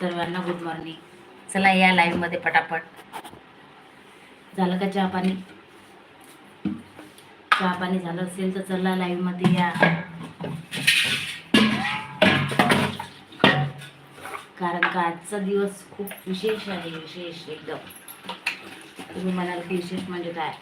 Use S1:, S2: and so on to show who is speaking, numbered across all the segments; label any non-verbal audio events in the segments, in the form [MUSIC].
S1: सर्वांना good morning चला या लाईव्हमध्ये पटापट. झालं का चहा पाणी? चहा पाणी झालं असेल तर चला लाईव्हमध्ये या. कारण का आजचा दिवस खूप विशेष आहे विशेष एकदम. तुम्ही म्हणाल की विशेष म्हणजे काय?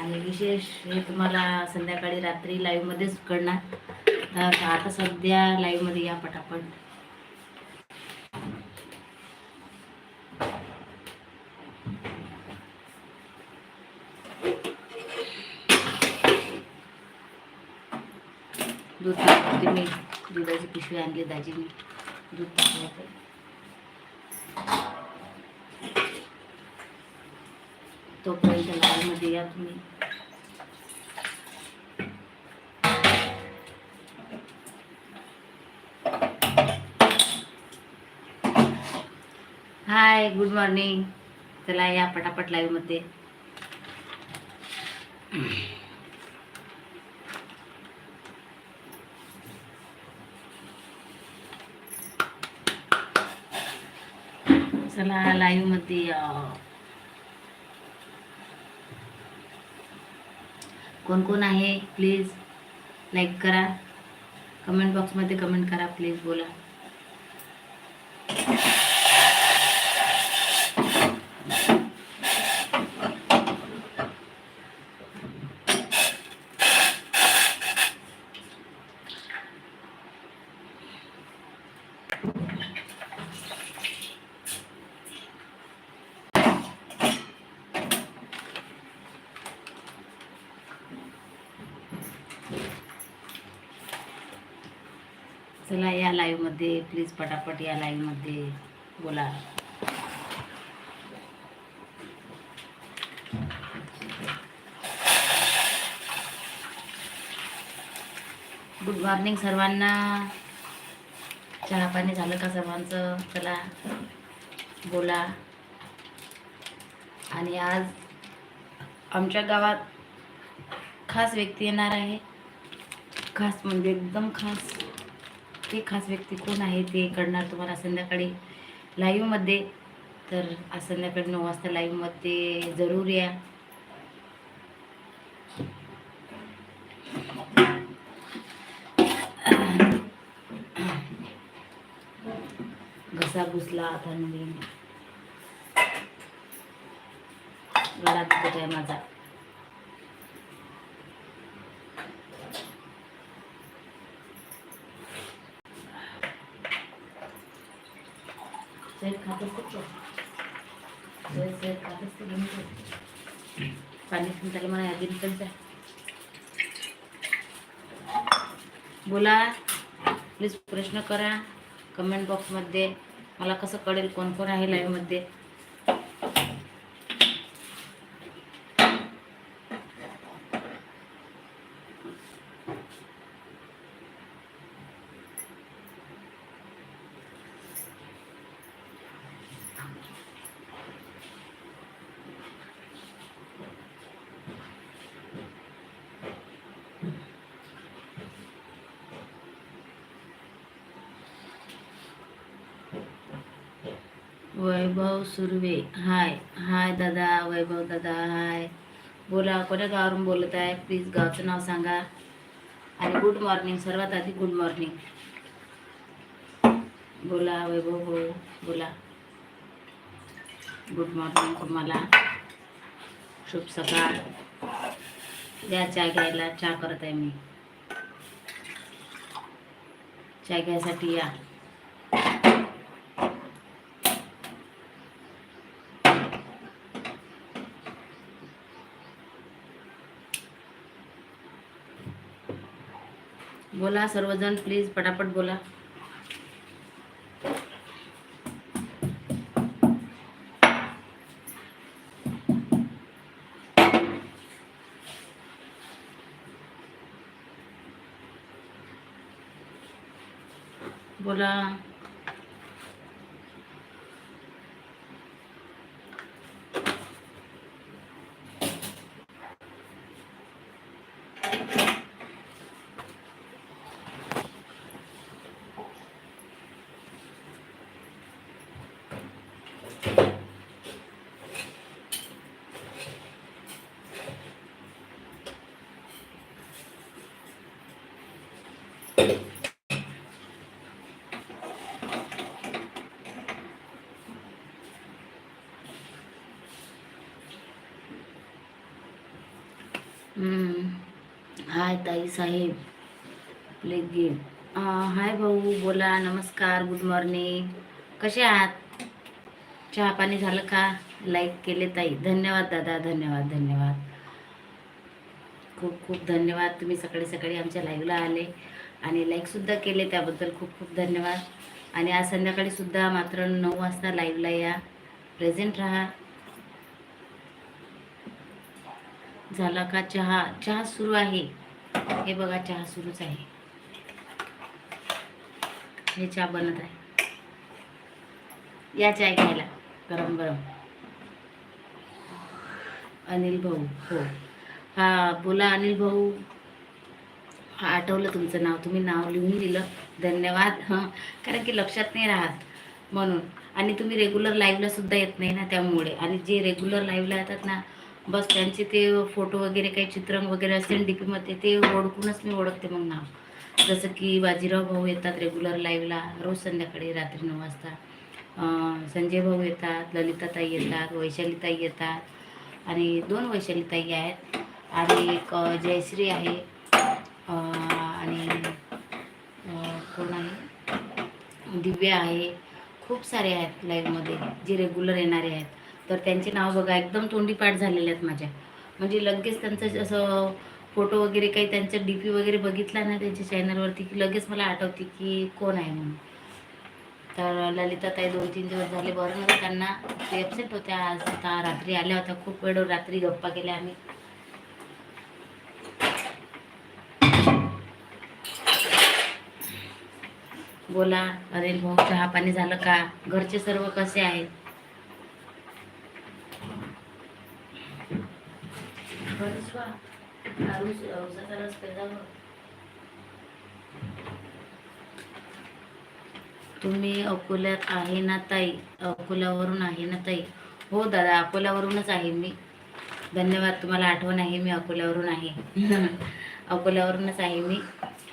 S1: आणि विशेष हे तुम्हाला संध्याकाळी रात्री लाईव्हमध्येच कळणार. तर आता सध्या लाईव्हमध्ये या पटापट. दूध टाकते मी. दुधाची पिशवी आणली दाजीने. दूध टाकलं तर तोपर्यंत लाईव्हमध्ये या तुम्ही. हाय गुड मॉर्निंग चला या पटापट लाईव्हमध्ये चला लाईव्हमध्ये कोण कोण आहे? प्लीज लाईक करा. कमेंट बॉक्समध्ये कमेंट करा प्लीज बोला. चला या लाईव्हमध्ये प्लीज पटापट या लाईव्हमध्ये बोला. गुड मॉर्निंग सर्वांना. चहा पाणी झालं का सर्वांचं? चला बोला. आणि आज आमच्या गावात खास व्यक्ती येणार आहे. खास म्हणजे एकदम खास. ते खास व्यक्ती कोण आहे ते कळणार तुम्हाला संध्याकाळी लाईव्हमध्ये तर आज संध्याकाळी नऊ वाजता लाईव्हमध्ये जरूर या. घसा घुसला थंडी गळा दुखत आहे माझा. सैद खात असते का? सैद खात असते घेऊन पाणी त्याला मला यादी निघायचं बोला प्लीज प्रश्न करा. कमेंट बॉक्समध्ये मला कसं कळेल कोण कोण आहे लाईव्हमध्ये वैभव सुर्वे. हाय. हाय दादा वैभव दादा हाय. बोला कोण्या गावावरून बोलत आहे? प्लीज गावचं नाव सांगा. आणि गुड मॉर्निंग सर्वात आधी गुड मॉर्निंग बोला वैभव हो बोला. गुड मॉर्निंग तुम्हाला. शुभ सकाळ. या चहा घ्यायला चहा करत आहे मी. चहा घ्यायसाठी या. बोला सर्वजण प्लीज पटापट बोला. बोला. हाय ताई साहेब. प्ले हाय भाऊ बोला नमस्कार गुड मॉर्निंग कसे आहात? चहा पाणी झालं का? लाईक केले ताई. धन्यवाद दादा धन्यवाद धन्यवाद. खूप खूप धन्यवाद. तुम्ही सकाळी सकाळी आमच्या लाईव्हला आले. आणि लाईकसुद्धा केले त्याबद्दल खूप खूप धन्यवाद. आणि आज संध्याकाळीसुद्धा मात्र नऊ वाजता लाईव्हला या. प्रेझेंट राहा. झाला का चहा? चहा सुरू आहे. हे बघा चहा सुरूच आहे. हे चहा बनत आहे. या चाय घ्यायला. गरम गरम. अनिल भाऊ हो. हा बोला अनिल भाऊ. हा आठवलं तुमचं नाव. तुम्ही नाव लिहून दिलं. धन्यवाद. हां कारण की लक्षात नाही राहत म्हणून. आणि तुम्ही रेग्युलर लाईव्हला सुद्धा येत नाही ना त्यामुळे. आणि जे रेग्युलर लाईव्हला येतात ना बस त्यांचे ते फोटो वगैरे काही चित्रंग वगैरे असते डी पीमध्ये ते ओळखूनच मी ओळखते मग नाव. जसं की बाजीराव भाऊ येतात रेग्युलर लाईव्हला रोज संध्याकाळी रात्री नऊ वाजता. संजय भाऊ येतात ललिताताई येतात वैशालीताई येतात. आणि दोन वैशालीताई आहेत. आणि एक जयश्री आहे. आणि कोण आहे दिव्या आहे. खूप सारे आहेत लाईव्हमध्ये जे रेग्युलर येणारे आहेत. तर त्यांचे नाव बघा एकदम तोंडीपाठ झालेले आहेत माझ्या. म्हणजे लगेच त्यांचं जसं फोटो वगैरे काही त्यांचा डी पी वगैरे बघितला ना त्यांच्या चॅनलवरती की लगेच मला आठवते की कोण आहे म्हणून. तर ललिता ताई दोन तीन दिवस झाले बरं त्यांना ते ॲबसेंट होत्या. आज आता रात्री आल्या होत्या खूप वेळ रात्री गप्पा केल्या आम्ही. बोला अरे भाऊ चहा पाणी झालं का? घरचे सर्व कसे आहेत? तुम्ही अकोल्यात आहे ना ताई? अकोल्यावरून आहे ना ताई? हो दादा अकोल्यावरूनच आहे मी. धन्यवाद तुम्हाला आठवण आहे मी अकोल्यावरून आहे. [LAUGHS] अकोल्यावरूनच आहे मी.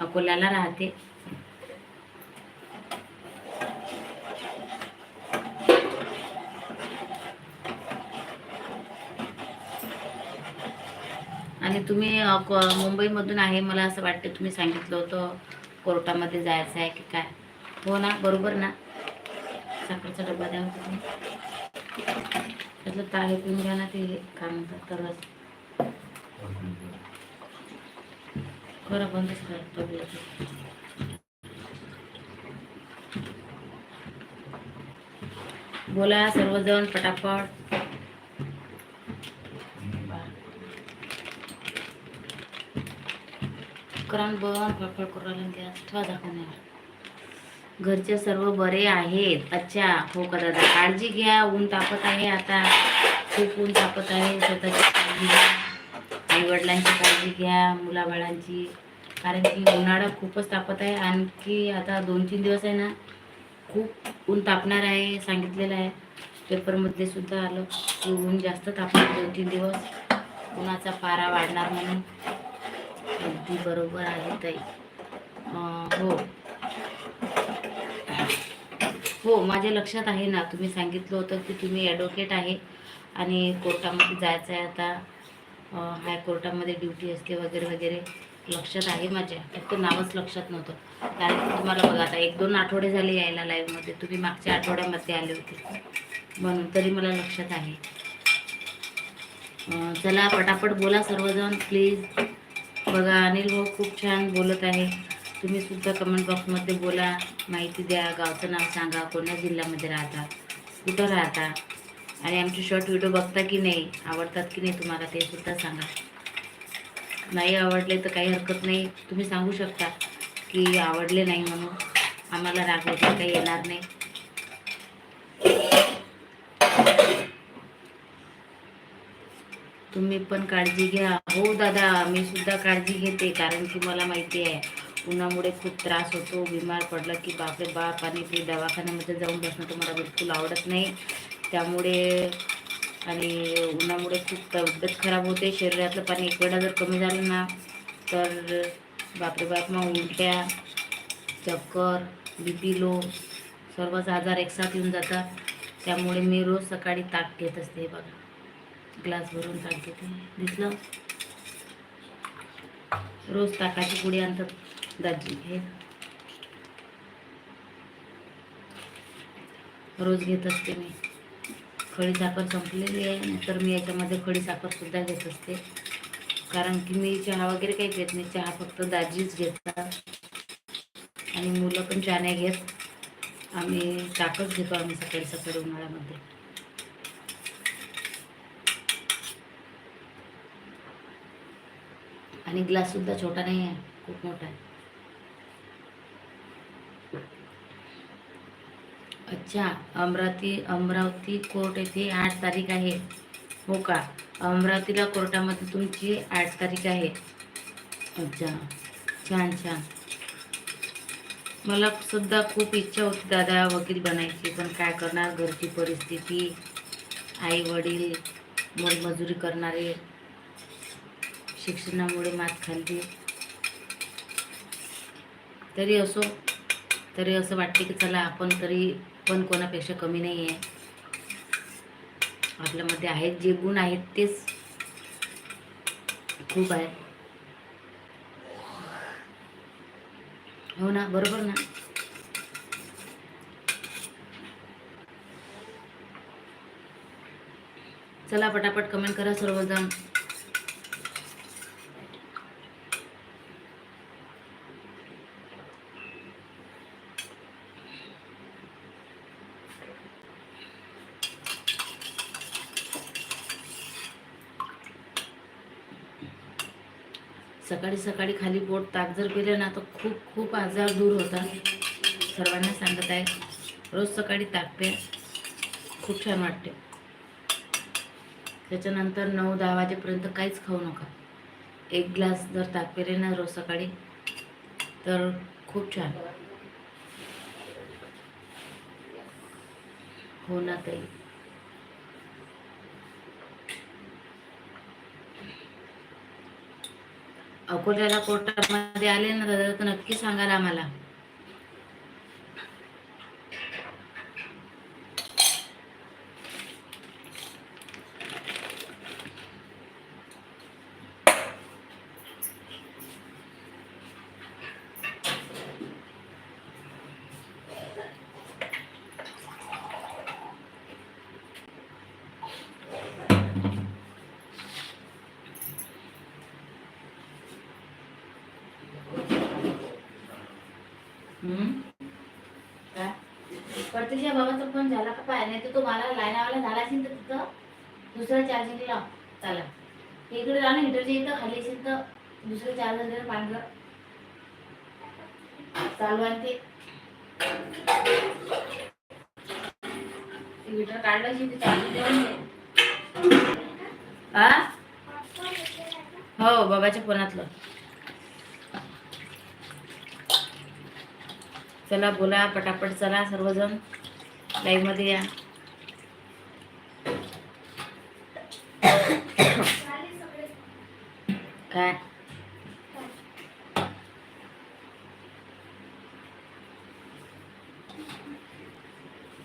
S1: अकोल्याला राहते. आणि तुम्ही क- मुंबईमधून आहे मला असं वाटतं तुम्ही सांगितलं होतं कोर्टामध्ये जायचं आहे की काय? हो ना बरोबर ना? साखरचा डब्बा द्या तुम्ही. त्यातलं ताळे पिऊन घ्या ना ते हे, काय म्हणतात तरच खरं बंदच कर बोला सर्वजण पटापट. करान बन फळफळ करू लागेल ठेवा दाखवण्यावर घरचे सर्व बरे आहेत. अच्छा हो का दादा? काळजी घ्या ऊन तापत आहे आता. खूप ऊन तापत आहे. स्वतःची काळजी घ्या. आईवडिलांची काळजी घ्या मुलाबाळांची. कारण की उन्हाळा खूपच तापत आहे. आणखी आता दोन तीन दिवस आहे ना खूप ऊन तापणार आहे सांगितलेलं आहे. पेपरमध्ये सुद्धा आलं की ऊन जास्त तापणार दोन तीन दिवस. उन्हाचा पारा वाढणार म्हणून. अगदी बरोबर आहे ताई. हो. हो माझ्या लक्षात आहे ना तुम्ही सांगितलं होतं की तुम्ही ॲडव्होकेट आहे आणि कोर्टामध्ये जायचं आहे आता. अं, हायकोर्टामध्ये ड्युटी असते वगैरे वगैरे. लक्षात आहे माझ्या. फक्त नावच लक्षात नव्हतं. कारण की तुम्हाला बघा आता एक दोन आठवडे झाले यायला लाईव्हमध्ये तुम्ही मागच्या आठवड्यामध्ये आले होते. म्हणून तरी मला लक्षात आहे. चला पटापट बोला सर्वजण प्लीज बघा अनिल भाऊ खूप छान बोलत आहे. तुम्ही सुद्धा कमेंट बॉक्समध्ये बोला. माहिती द्या गावचं नाव सांगा कोणत्या जिल्ह्यामध्ये राहता कुठं राहता आणि आमचे शॉर्ट व्हिडिओ बघता की नाही आवडतात की नाही तुम्हाला ते सुद्धा सांगा. नाही आवडले तर काही हरकत नाही. तुम्ही सांगू शकता की आवडले नाही म्हणून. आम्हाला राग वगैरे काही येणार नाही. तुम्ही पण काळजी घ्या. हो दादा मी सुद्धा काळजी घेते कारण की मला माहिती आहे उन्हामुळे खूप त्रास होतो बिमार पडला की बापरे बाप आणि ते दवाखान्यामध्ये जाऊन बसणं तुम्हाला बिलकुल आवडत नाही. त्यामुळे आणि उन्हामुळे खूप तब्येत खराब होते शरीरातलं पाणी एक वेळा जर कमी झालं ना तर बापरे बाप मग उलट्या चक्कर बी पी लो सर्वच आजार एकसाथ येऊन जातात. त्यामुळे मी रोज सकाळी ताक घेत असते बघा. ग्लास भरून टाकते. घेते दिसलं? रोज ताकाची पुडी आणतात दाजी. हे. रोज घेत असते मी. खडी साखर संपलेली आहे. नंतर मी याच्यामध्ये खडी साखरसुद्धा घेत असते. कारण की मी चहा वगैरे काही घेत नाही. चहा फक्त दाजीच घेतात. आणि मुलं पण चहा नाही घेत. आम्ही ताकच घेतो आम्ही सकाळी सकाळी उन्हाळ्यामध्ये. आणि ग्लास सुद्धा छोटा नाही आहे खूप मोठा आहे. अच्छा अमरावती अमरावती कोर्ट येथे आठ तारीख आहे. हो का? अमरावतीला कोर्टामध्ये तुमची आठ तारीख आहे. अच्छा छान छान. मला सुद्धा खूप इच्छा होती दादा वकील बनायची पण काय करणार? घरची परिस्थिती आई वडील मोलमजुरी करणारे शिक्षणामुळे मात खाल्ली. तरी असो तरी असं वाटते की चला आपण तरी पण कोणापेक्षा कमी नाही आहे आपल्यामध्ये आहेत जे गुण आहेत तेच खूप आहे. हो ना बरोबर ना? चला पटापट कमेंट करा सर्वजण. सकाळी सकाळी खाली पोट ताक जर केलं ना तर खूप खूप आजार दूर होतात. सर्वांना सांगत आहे रोज सकाळी ताक प्या. खूप छान वाटते. त्याच्यानंतर नऊ दहा वाजेपर्यंत काहीच खाऊ नका. एक ग्लास जर ताक पेले ना रोज सकाळी तर खूप छान. हो ना ताई. अकोल्याला कोर्टामध्ये आले ना दादा तर नक्की सांगाल आम्हाला. प्रत्यक्ष बाबाचा फोन झाला का पाय नाही तर तुम्हाला मला लाईनावाला झाला असेल तर तिथं दुसरं चार्जिंग लाव चाला. इकडे जाणं हिटरच्या इथं खाली असेल तर दुसरं चार्जर दे पांढरं. चालू आहे ते. हिटर काढलं असेल ते चार्जिंग देऊन हा हो बाबाच्या फोनातलं. चला बोला पटापट चला सर्वजण. लाईव्हमध्ये या. काय?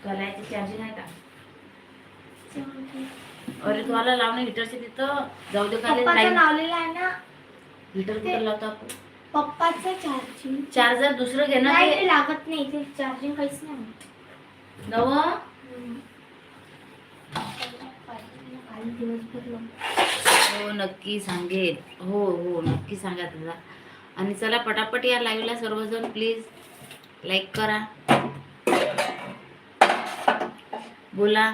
S1: कलायची चार्जिंग आहे का? अरे तुम्हाला लावणं हिटरचे तिथं. जाऊ दे
S2: लावलेलं आहे ना.
S1: हिटर कुठं लावतो आपण?
S2: पप्पाचं चार्जिंग
S1: चार्जर दुसरं घे ना
S2: नाही
S1: ते.
S2: ते लागत नाही ते चार्जिंग काहीच नाही.
S1: नव.
S2: काल दिवसभर लावलं.
S1: हो नक्की सांगेल. हो हो नक्की सांगा दादा. आणि चला पटापट या लाईव्हला सर्वजण प्लीज लाईक करा. बोला.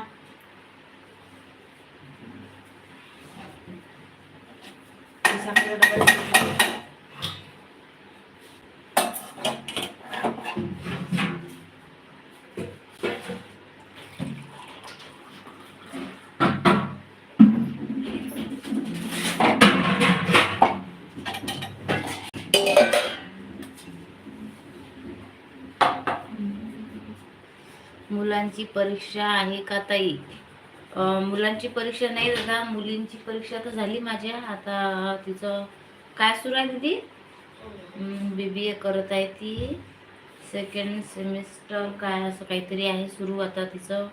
S1: मुलांची परीक्षा आहे का ताई? मुलांची परीक्षा नाही दादा मुलींची परीक्षा तर झाली माझ्या. आता तिचं काय सुरू आहे दीदी? बी बी ए करत आहे ती. सेकंड सेमिस्टर काय असं काहीतरी आहे सुरू आता तिचं.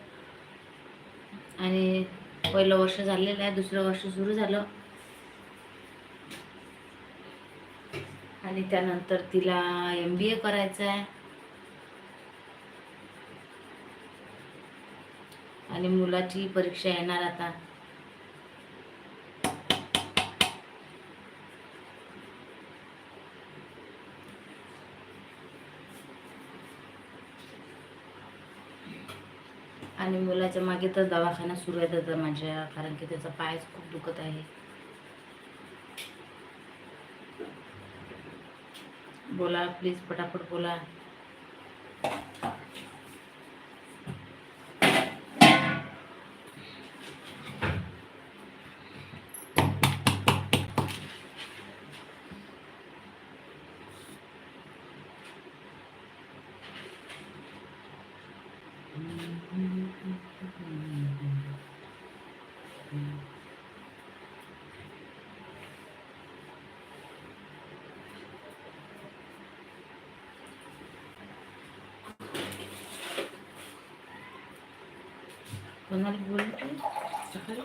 S1: आणि पहिलं वर्ष झालेलं आहे दुसरं वर्ष सुरू झालं. आणि त्यानंतर तिला एम बी ए करायचं आहे. आणि मुलाची परीक्षा येणार आता. आणि मुलाच्या मागे तर दवाखाना सुरू आहे दादा माझ्या कारण की त्याचा पायच खूप दुखत आहे. बोला प्लीज पटापट बोला. कोणाला बोलतो सकाळी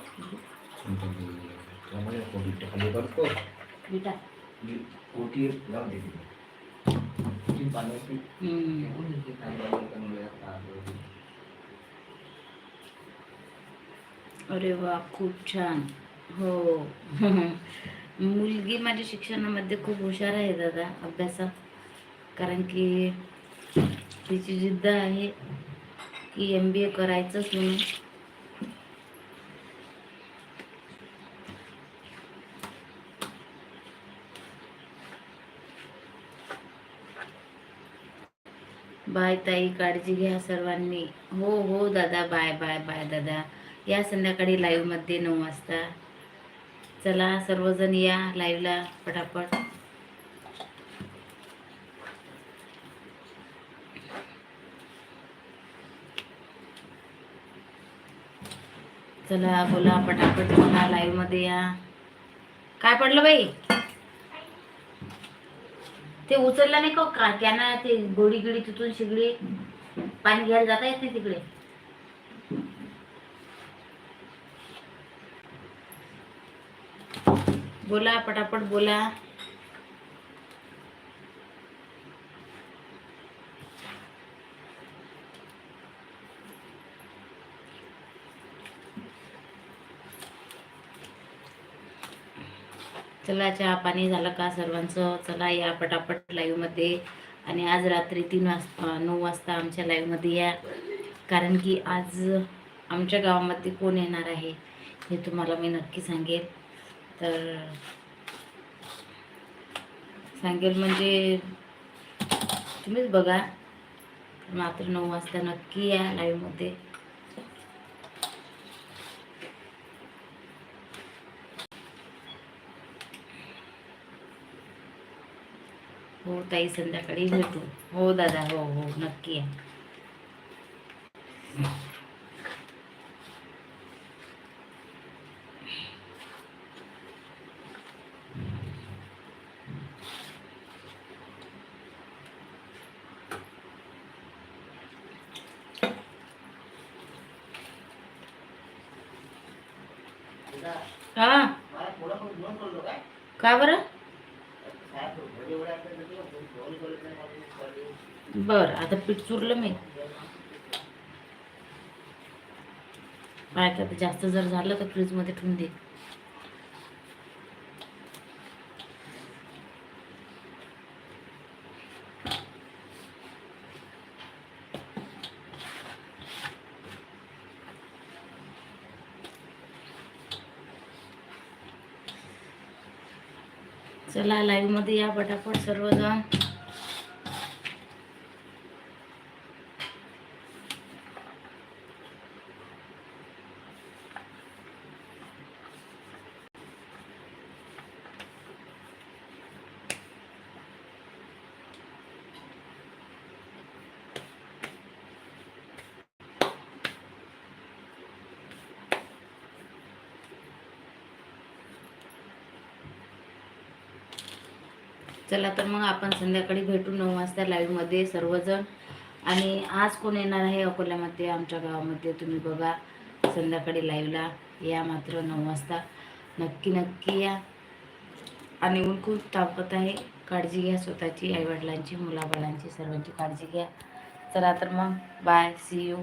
S3: त्यामुळे कोटी खाली करतो
S1: बेटा
S3: कोटी जाऊ दे कोटी पाण्याची
S1: हम्म. अरे वा खूप छान. हो. मुलगी माझ्या शिक्षणामध्ये खूप हुशार आहे दादा अभ्यासात. कारण की तिची जिद्द आहे की एम बी ए करायचंच म्हणून. बाय ताई काळजी घ्या सर्वांनी. हो हो दादा बाय बाय बाय दादा. या संध्याकाळी लाईव्हमध्ये नऊ वाजता. चला सर्वजण या लाईव्हला पटापट. चला बोला पटापट. चला लाईव्हमध्ये या. काय पडलं बाई? ते उचललं नाही का? त्यांना ते गोडी गिडी तिथून शिगडी पाणी घ्यायला जाता येत नाही तिकडे. बोला पटापट बोला. चला चहा पाणी झालं का सर्वांचं? चला या पटापट लाईव्हमध्ये आणि आज रात्री तीन वाजता नऊ वाजता आमच्या लाईव्हमध्ये या. कारण की आज आमच्या गावामध्ये कोण येणार आहे हे तुम्हाला मी नक्की सांगेल. तर सांगेल म्हणजे तुम्हीच बघा. मात्र नऊ वाजता नक्की या लाईव्हमध्ये हो ताई संध्याकाळी भेटू. हो दादा हो हो नक्की या हा का बरं आता पीठ चुरलं मी. काय जास्त जर झालं तर फ्रीजमध्ये ठेवून दे. चला लाईव्हमध्ये या पटापट सर्वजण. चला तर मग आपण संध्याकाळी भेटू नऊ वाजता लाईव्हमध्ये सर्वजण. आणि आज कोण येणार आहे अकोल्यामध्ये? आमच्या गावामध्ये तुम्ही बघा. संध्याकाळी लाईव्हला या मात्र नऊ वाजता. नक्की नक्की या. आणि ऊन खूप तापत आहे. काळजी घ्या स्वतःची आईवडिलांची मुलाबाळांची सर्वांची काळजी घ्या. चला तर मग बाय सी यू